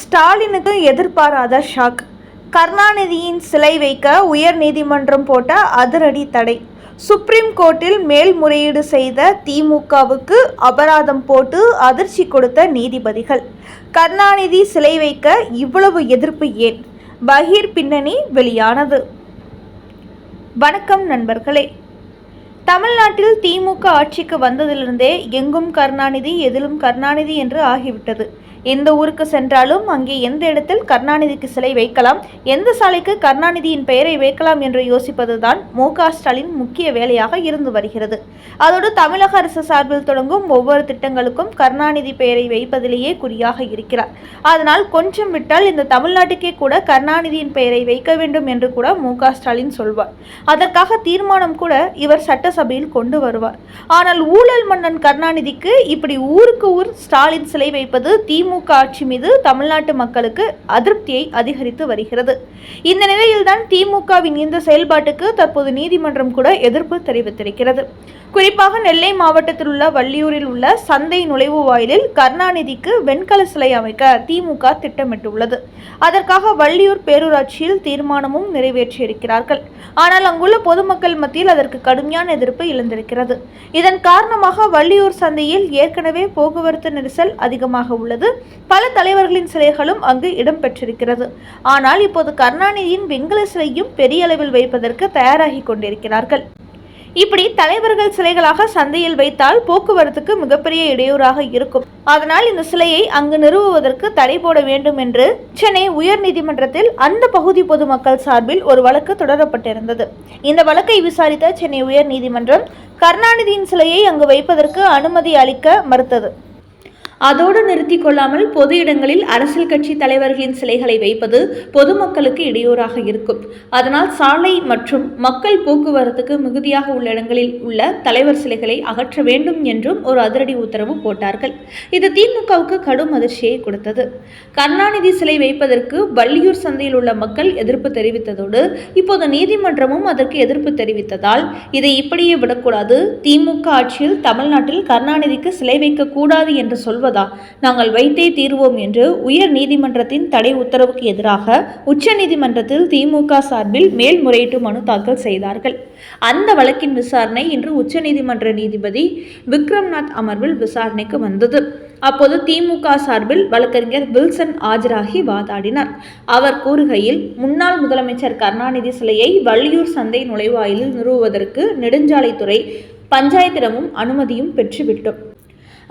ஸ்டாலினுக்கு எதிர்பாராத ஷாக். கருணாநிதியின் சிலை வைக்க உயர் நீதிமன்றம் போட்ட அதிரடி தடை. சுப்ரீம் கோர்ட்டில் மேல்முறையீடு செய்த திமுகவுக்கு அபராதம் போட்டு அதிர்ச்சி கொடுத்த நீதிபதிகள். கருணாநிதி சிலை வைக்க இவ்வளவு எதிர்ப்பு ஏன்? பகீர் பின்னணி வெளியானது. வணக்கம் நண்பர்களே. தமிழ்நாட்டில் திமுக ஆட்சிக்கு வந்ததிலிருந்தே எங்கும் கருணாநிதி எதிலும் கருணாநிதி என்று ஆகிவிட்டது. எந்த ஊருக்கு சென்றாலும் அங்கே எந்த இடத்தில் கருணாநிதிக்கு சிலை வைக்கலாம் எந்த சாலைக்கு கருணாநிதியின் பெயரை வைக்கலாம் என்று யோசிப்பதுதான் மு க ஸ்டாலின் முக்கிய வேலையாக இருந்து வருகிறது. அதோடு தமிழக அரசு சார்பில் தொடங்கும் ஒவ்வொரு திட்டங்களுக்கும் கருணாநிதி பெயரை வைப்பதிலேயே குறியாக இருக்கிறார். அதனால் கொஞ்சம் விட்டால் இந்த தமிழ்நாட்டுக்கே கூட கருணாநிதியின் பெயரை வைக்க வேண்டும் என்று கூட மு க ஸ்டாலின் சொல்வார். அதற்காக தீர்மானம் கூட இவர் சட்டசபையில் கொண்டு வருவார். ஆனால் ஊழல் மன்னன் கருணாநிதிக்கு இப்படி ஊருக்கு ஊர் ஸ்டாலின் சிலை வைப்பது திமுக ஆட்சி மீது தமிழ்நாட்டு மக்களுக்கு அதிருப்தியை அதிகரித்து வருகிறது. இந்த நிலையில்தான் திமுகவின் இந்த செயல்பாட்டுக்கு தற்போது நீதிமன்றம் கூட எதிர்ப்பு தெரிவித்திருக்கிறது. குறிப்பாக நெல்லை மாவட்டத்தில் உள்ள வள்ளியூரில் உள்ள சந்தை நுழைவு வாயிலில் கருணாநிதிக்கு வெண்கல சிலை அமைக்க திமுக திட்டமிட்டுள்ளது. அதற்காக வள்ளியூர் பேரூராட்சியில் தீர்மானமும் நிறைவேற்றியிருக்கிறார்கள். ஆனால் அங்குள்ள பொதுமக்கள் மத்தியில் அதற்கு கடுமையான எதிர்ப்பு எழுந்திருக்கிறது இதன் காரணமாக வள்ளியூர் சந்தையில் ஏற்கனவே போக்குவரத்து நெரிசல் அதிகமாக உள்ளது. பல தலைவர்களின் சிலைகளும் அங்கு இடம்பெற்றிருக்கிறது ஆனால் இப்போது கருணாநிதியின் வெங்கல சிலையும் பெரிய அளவில் வைப்பதற்கு தயாராகி கொண்டிருக்கிறார்கள். இப்படி தலைவர்கள் சிலைகளாக சந்தையில் வைத்தால் போக்குவரத்துக்கு மிகப்பெரிய இடையூறாக இருக்கும். அதனால் இந்த சிலையை அங்கு நிறுவுவதற்கு தடை போட வேண்டும் என்று சென்னை உயர்நீதிமன்றத்தில் அந்த பகுதி பொதுமக்கள் சார்பில் ஒரு வழக்கு தொடரப்பட்டிருந்தது. இந்த வழக்கை விசாரித்த சென்னை உயர்நீதிமன்றம் கருணாநிதியின் சிலையை அங்கு வைப்பதற்கு அனுமதி அளிக்க மறுத்தது. அதோடு நிறுத்தி கொள்ளாமல் பொது இடங்களில் அரசியல் கட்சி தலைவர்களின் சிலைகளை வைப்பது பொதுமக்களுக்கு இடையூறாக இருக்கும். அதனால் சாலை மற்றும் மக்கள் போக்குவரத்துக்கு மிகுதியாக உள்ள இடங்களில் உள்ள தலைவர் சிலைகளை அகற்ற வேண்டும் என்றும் ஒரு அதிரடி உத்தரவு போட்டார்கள். இது திமுகவுக்கு கடும் அதிர்ச்சியை கொடுத்தது. கருணாநிதி சிலை வைப்பதற்கு வள்ளியூர் சந்தையில் உள்ள மக்கள் எதிர்ப்பு தெரிவித்ததோடு இப்போது நீதிமன்றமும் அதற்கு எதிர்ப்பு தெரிவித்ததால் இதை இப்படியே விடக்கூடாது. திமுக ஆட்சியில் தமிழ்நாட்டில் கருணாநிதிக்கு சிலை வைக்கக்கூடாது என்று சொல்வது சொல்வதா? நாங்கள் வைத்தே தீர்வோம் என்று உயர் நீதிமன்றத்தின் தடை உத்தரவுக்கு எதிராக உச்ச நீதிமன்றத்தில் திமுக சார்பில் மேல்முறையீட்டு மனு தாக்கல் செய்தார்கள். அந்த வழக்கின் விசாரணை இன்று உச்சநீதிமன்ற நீதிபதி விக்ரம்நாத் அமர்வில் விசாரணைக்கு வந்தது. அப்போது திமுக சார்பில் வழக்கறிஞர் வில்சன் ஆஜராகி வாதாடினார். அவர் கூறுகையில் முன்னாள் முதலமைச்சர் கருணாநிதி சிலையை வள்ளியூர் சந்தை நுழைவாயிலில் நிறுவுவதற்கு நெடுஞ்சாலைத்துறை பஞ்சாயத்திடமும் அனுமதியும் பெற்றுவிட்டோம்.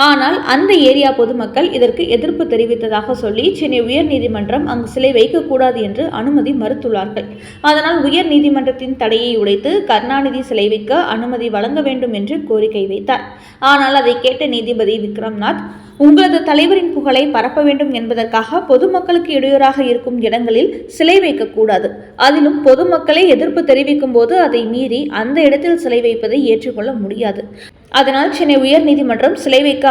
ஆனால் அந்த ஏரியா பொதுமக்கள் இதற்கு எதிர்ப்பு தெரிவித்ததாக சொல்லி சென்னை உயர்நீதிமன்றம் அங்கு சிலை வைக்கக்கூடாது என்று அனுமதி மறுத்துள்ளார்கள். அதனால் உயர் நீதிமன்றத்தின் தடையை உடைத்து கருணாநிதி சிலை வைக்க அனுமதி வழங்க வேண்டும் என்று கோரிக்கை வைத்தார். ஆனால் அதை கேட்ட நீதிபதி விக்ரம்நாத் உங்களது தலைவரின் புகழை பரப்ப வேண்டும் என்பதற்காக பொதுமக்களுக்கு இடையூறாக இருக்கும் இடங்களில் சிலை வைக்கக்கூடாது. அதிலும் பொதுமக்களை எதிர்ப்பு தெரிவிக்கும் போது அதை மீறி அந்த இடத்தில் சிலை வைப்பதை ஏற்றுக்கொள்ள முடியாது. அதனால் சென்னை உயர்நீதிமன்றம் சிலை வைக்க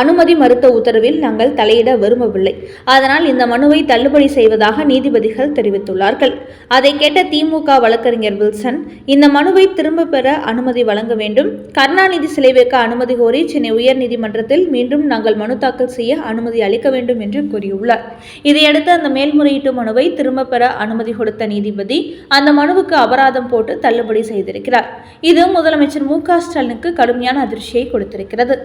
அனுமதி மறுத்த உத்தரவில் நாங்கள் தலையிட விரும்பவில்லை. அதனால் இந்த மனுவை தள்ளுபடி செய்வதாக நீதிபதிகள் தெரிவித்துள்ளார்கள். அதை கேட்ட திமுக வழக்கறிஞர் வில்சன் இந்த மனுவை திரும்ப பெற அனுமதி வழங்க வேண்டும். கருணாநிதி சிலை வைக்க அனுமதி கோரி சென்னை உயர்நீதிமன்றத்தில் மீண்டும் நாங்கள் மனு தாக்கல் செய்ய அனுமதி அளிக்க வேண்டும் என்று கூறியுள்ளார். இதையடுத்து அந்த மேல்முறையீட்டு மனுவை திரும்ப பெற அனுமதி கொடுத்த நீதிபதி அந்த மனுவுக்கு அபராதம் போட்டு தள்ளுபடி செய்திருக்கிறார். இது முதலமைச்சர் மு க ஸ்டாலினுக்கு கடுமையான அதிர்ச்சியை கொடுத்திருக்கிறது.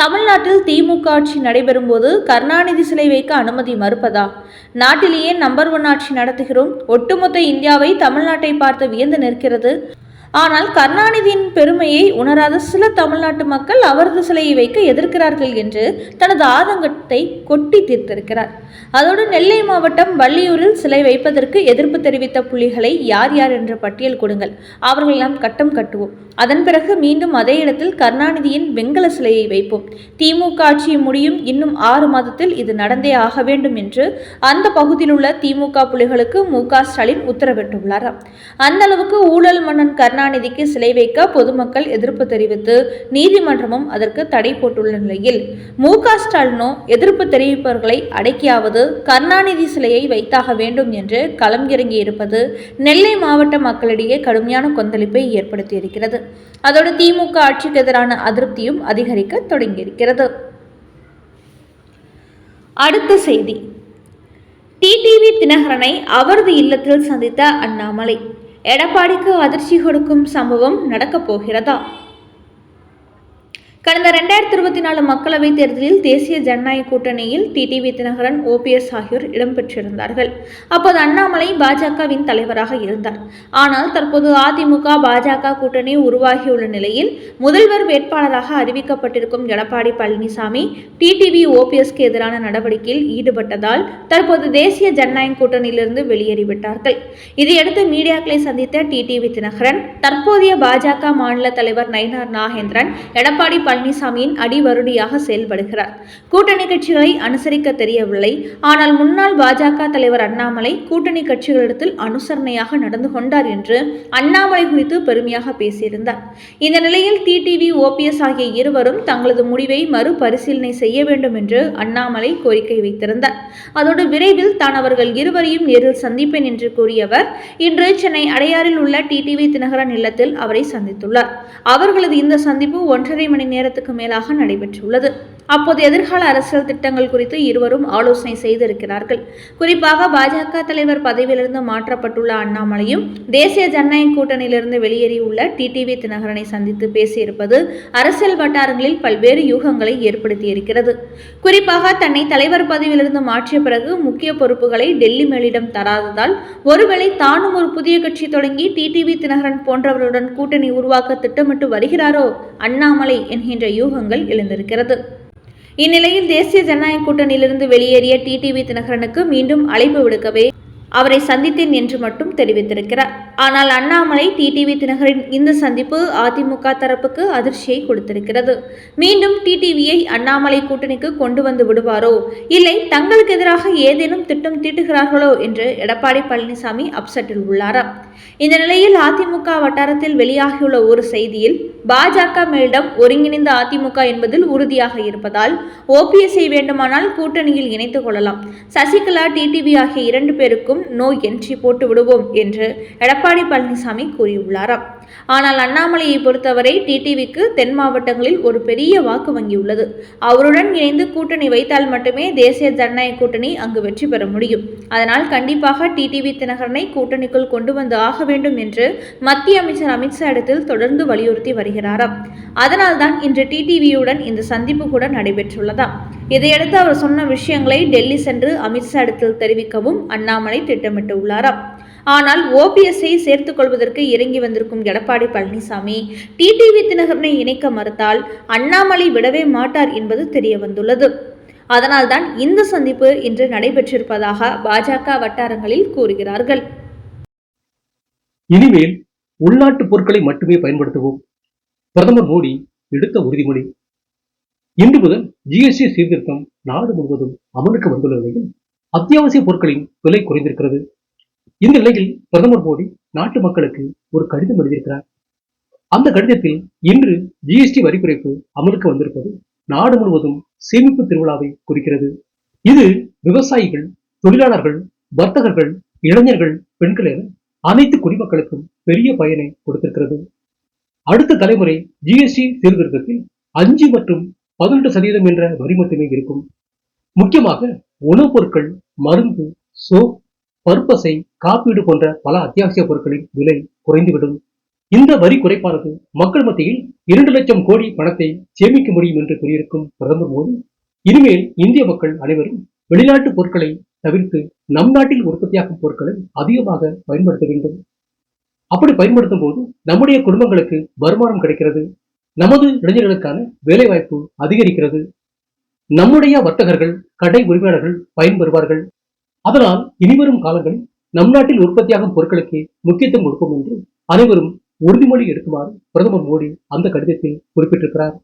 தமிழ்நாட்டில் திமுக ஆட்சி நடைபெறும் போது கருணாநிதி சிலை வைக்க அனுமதி மறுப்பதா? நாட்டிலேயே நம்பர் ஒன் ஆட்சி நடத்துகிறோம். ஒட்டுமொத்த இந்தியாவை தமிழ்நாட்டை பார்த்து வியந்து நிற்கிறது ஆனால் கருணாநிதியின் பெருமையை உணராத சில தமிழ்நாட்டு மக்கள் அவரது சிலையை வைக்க எதிர்க்கிறார்கள் என்று தனது ஆதங்கத்தை கொட்டி தீர்த்திருக்கிறார். அதோடு நெல்லை மாவட்டம் வள்ளியூரில் சிலை வைப்பதற்கு எதிர்ப்பு தெரிவித்த புலிகளை யார் யார் என்ற பட்டியல் கொடுங்கள். அவர்கள் நாம் கட்டம் கட்டுவோம். அதன் பிறகு மீண்டும் அதே இடத்தில் கருணாநிதியின் வெங்கல சிலையை வைப்போம். திமுக ஆட்சி முடியும் இன்னும் ஆறு மாதத்தில் இது நடந்தே ஆக வேண்டும் என்று அந்த பகுதியில் உள்ள திமுக புலிகளுக்கு மு க ஸ்டாலின் உத்தரவிட்டுள்ளாராம். அந்த அளவுக்கு ஊழல் மன்னன் கருணாநிதிக்கு சிலை வைக்க பொதுமக்கள் எதிர்ப்பு தெரிவித்து நீதிமன்றமும் அதற்கு தடை போட்டுள்ள நிலையில் மு க ஸ்டாலினோ எதிர்ப்பு தெரிவிப்பவர்களை அடக்கியாவது கருணாநிதி சிலையை வைத்தாக வேண்டும் என்று களம் இறங்கியிருப்பது நெல்லை மாவட்ட மக்களிடையே கடுமையான கொந்தளிப்பை ஏற்படுத்தியிருக்கிறது. அதோடு திமுக ஆட்சிக்கு எதிரான அதிருப்தியும் அதிகரிக்க தொடங்கியிருக்கிறது. அடுத்த செய்தி. டிடிவி தினகரனை அவரது இல்லத்தில் சந்தித்த அண்ணாமலை எடப்பாடிக்கு அதிர்ச்சி கொடுக்கும் சம்பவம் நடக்கப் போகிறதா கடந்த ரெண்டாயிரத்தி இருபத்தி நாலு மக்களவைத் தேர்தலில் தேசிய ஜனநாயக கூட்டணியில் டிடிவி தினகரன் ஓபிஎஸ் ஆகியோர் இடம்பெற்றிருந்தார்கள் அப்போது அண்ணாமலை பாஜகவின் தலைவராக இருந்தார். ஆனால் தற்போது அதிமுக பாஜக கூட்டணி உருவாகியுள்ள நிலையில் முதல்வர் வேட்பாளராக அறிவிக்கப்பட்டிருக்கும் எடப்பாடி பழனிசாமி டிடிவி ஓபிஎஸ்க்கு எதிரான நடவடிக்கையில் ஈடுபட்டதால் தற்போது தேசிய ஜனநாயக கூட்டணியிலிருந்து வெளியேறிவிட்டார்கள். இதையடுத்து மீடியாக்களை சந்தித்த டிடிவி தினகரன் தற்போதைய பாஜக மாநில தலைவர் நயினார் நாகேந்திரன் எடப்பாடி பழனிசாமியின் அடிவருடியாக செயல்படுகிறார். கூட்டணி கட்சிகளை அனுசரிக்க தெரியவில்லை. ஆனால் முன்னாள் பாஜக தலைவர் அண்ணாமலை கூட்டணி கட்சிகளிடத்தில் அனுசரணையாக நடந்து கொண்டார் என்று அண்ணாமலை குறித்து பெருமையாக பேசியிருந்தார். இந்த நிலையில் டிடிவி ஓபிஎஸ் ஆகிய இருவரும் தங்களது முடிவை மறுபரிசீலனை செய்ய வேண்டும் என்று அண்ணாமலை கோரிக்கை வைத்திருந்தார். அதோடு விரைவில் தான் அவர்கள் இருவரையும் நேரில் சந்திப்பேன் என்று கூறியவர் இன்று சென்னை அடையாறில் உள்ள டிடிவி தினகரன் இல்லத்தில் அவரை சந்தித்துள்ளார். அவர்களது இந்த சந்திப்பு ஒன்றரை மணி நேரத்துக்கு மேலாக நடைபெற்றுள்ளது. அப்போது எதிர்கால அரசியல் திட்டங்கள் குறித்து இருவரும் ஆலோசனை செய்திருக்கிறார்கள். குறிப்பாக பாஜக தலைவர் பதவியிலிருந்து மாற்றப்பட்டுள்ள அண்ணாமலையும் தேசிய ஜனநாயக கூட்டணியிலிருந்து வெளியேறியுள்ள டிடிவி தினகரனை சந்தித்து பேசியிருப்பது அரசியல் வட்டாரங்களில் பல்வேறு யூகங்களை ஏற்படுத்தியிருக்கிறது. குறிப்பாக தன்னை தலைவர் பதவியிலிருந்து மாற்றிய பிறகு முக்கிய பொறுப்புகளை டெல்லி மேலிடம் தராததால் ஒருவேளை தானும் ஒரு புதிய கட்சி தொடங்கி டிடிவி தினகரன் போன்றவர்களுடன் கூட்டணி உருவாக்க திட்டமிட்டு வருகிறாரோ அண்ணாமலை என்கின்ற யூகங்கள் எழுந்திருக்கிறது. இந்நிலையில் தேசிய ஜனநாயக கூட்டணியிலிருந்து வெளியேறிய டிடிவி தினகரனுக்கு மீண்டும் அழைப்பு விடுக்கவே அவரை சந்தித்தேன் என்று மட்டும் தெரிவித்திருக்கிறார். ஆனால் அண்ணாமலை டிடிவி தினகரின் இந்த சந்திப்பு அதிமுக தரப்புக்கு அதிர்ச்சியை கொடுத்திருக்கிறது. மீண்டும் டிடிவியை அண்ணாமலை கூட்டணிக்கு கொண்டு வந்து விடுவாரோ? இல்லை தங்களுக்கு எதிராக ஏதேனும் திட்டம் தீட்டுகிறார்களோ என்று எடப்பாடி பழனிசாமி அப்செட்டில் உள்ளாராம் இந்த நிலையில் அதிமுக வட்டாரத்தில் வெளியாகியுள்ள ஒரு செய்தியில் பாஜக மேலிடம் ஒருங்கிணைந்த அதிமுக என்பதில் உறுதியாக இருப்பதால் ஓபிஎஸ்ஐ வேண்டுமானால் கூட்டணியில் இணைத்துக் கொள்ளலாம். சசிகலா டிடிவி ஆகிய இரண்டு பேருக்கும் நோ என்ட்ரி போட்டு விடுவோம் என்று எடப்பாடி பழனிசாமி கூறியுள்ளாராம். ஆனால் அண்ணாமலையை பொறுத்தவரை டிடிவிக்கு தென் மாவட்டங்களில் ஒரு பெரிய வாக்கு வங்கி உள்ளது. அவருடன் இணைந்து கூட்டணி வைத்தால் மட்டுமே தேசிய ஜனநாயக கூட்டணி அங்கு வெற்றி பெற முடியும். அதனால் கண்டிப்பாக டிடிவி தினகரனை கூட்டணிக்குள் கொண்டு வந்து ஆக வேண்டும் என்று மத்திய அமைச்சர் அமித்ஷா இடத்தில் தொடர்ந்து வலியுறுத்தி வருகிறாராம். அதனால்தான் இன்று டிடிவியுடன் இந்த சந்திப்பு கூட நடைபெற்றுள்ளதா? இதையடுத்து அவர் சொன்ன விஷயங்களை டெல்லி சென்று அமித்ஷா இடத்தில் தெரிவிக்கவும் அண்ணாமலை திட்டமிட்டுள்ளாராம். ஆனால் ஓபிஎஸ்ஐ சேர்த்துக் கொள்வதற்கு இறங்கி வந்திருக்கும் எடப்பாடி பழனிசாமி டிடிவி தினகரனை இணைக்க மறுத்தால் அண்ணாமலை விடவே மாட்டார் என்பது தெரிய வந்துள்ளது அதனால்தான் இந்த சந்திப்பு இன்று நடைபெற்றிருப்பதாக பாஜக வட்டாரங்களில் கூறுகிறார்கள். இனிமேல் உள்நாட்டு பொருட்களை மட்டுமே பயன்படுத்துவோம். பிரதமர் மோடி எடுத்த உறுதிமொழி. இன்று முதல் ஜிஎஸ்டி சீர்திருத்தம் நாடு முழுவதும் அமலுக்கு வந்துள்ள நிலையில் அத்தியாவசிய பொருட்களின் விலை குறைந்திருக்கிறது. இந்த நிலையில் பிரதமர் மோடி நாட்டு மக்களுக்கு ஒரு கடிதம் எழுதியிருக்கிறார். அந்த கடிதத்தில் இன்று ஜிஎஸ்டி வரி குறைப்பு அமலுக்கு வந்திருப்பது நாடு முழுவதும் சேமிப்பு திருவிழாவை குறிக்கிறது. இது விவசாயிகள் தொழிலாளர்கள் வர்த்தகர்கள் இளைஞர்கள் பெண்கள் என அனைத்து குடிமக்களுக்கும் பெரிய பயனை கொடுத்திருக்கிறது. அடுத்த தலைமுறை ஜிஎஸ்டி சீர்திருத்தத்தில் அஞ்சு மற்றும் பதினெட்டு சதவீதம் என்ற வரி மட்டுமே இருக்கும். முக்கியமாக உணவுப் பொருட்கள் மருந்து சோப் பருப்பசை காப்பீடு போன்ற பல அத்தியாவசிய பொருட்களின் விலை குறைந்துவிடும். இந்த வரி குறைப்பானது மக்கள் மத்தியில் இரண்டு லட்சம் கோடி பணத்தை சேமிக்க முடியும் என்று கூறியிருக்கும் பிரதமர் மோடி இனிமேல் இந்திய மக்கள் அனைவரும் வெளிநாட்டு பொருட்களை தவிர்த்து நம் நாட்டில் உற்பத்தியாகும் பொருட்களை அதிகமாக பயன்படுத்த வேண்டும். அப்படி பயன்படுத்தும் போது நம்முடைய குடும்பங்களுக்கு வருமானம் கிடைக்கிறது. நமது இளைஞர்களுக்கான வேலைவாய்ப்பு அதிகரிக்கிறது. நம்முடைய வர்த்தகர்கள் கடை உரிமையாளர்கள் பயன்பெறுவார்கள். அதனால் இனிவரும் காலங்களில் நம் நாட்டில் உற்பத்தியாகும் பொருட்களுக்கு முக்கியத்துவம் கொடுப்போம் என்று அனைவரும் உறுதிமொழி எடுக்குமாறு பிரதமர் மோடி அந்த கடிதத்தில் குறிப்பிட்டிருக்கிறார்.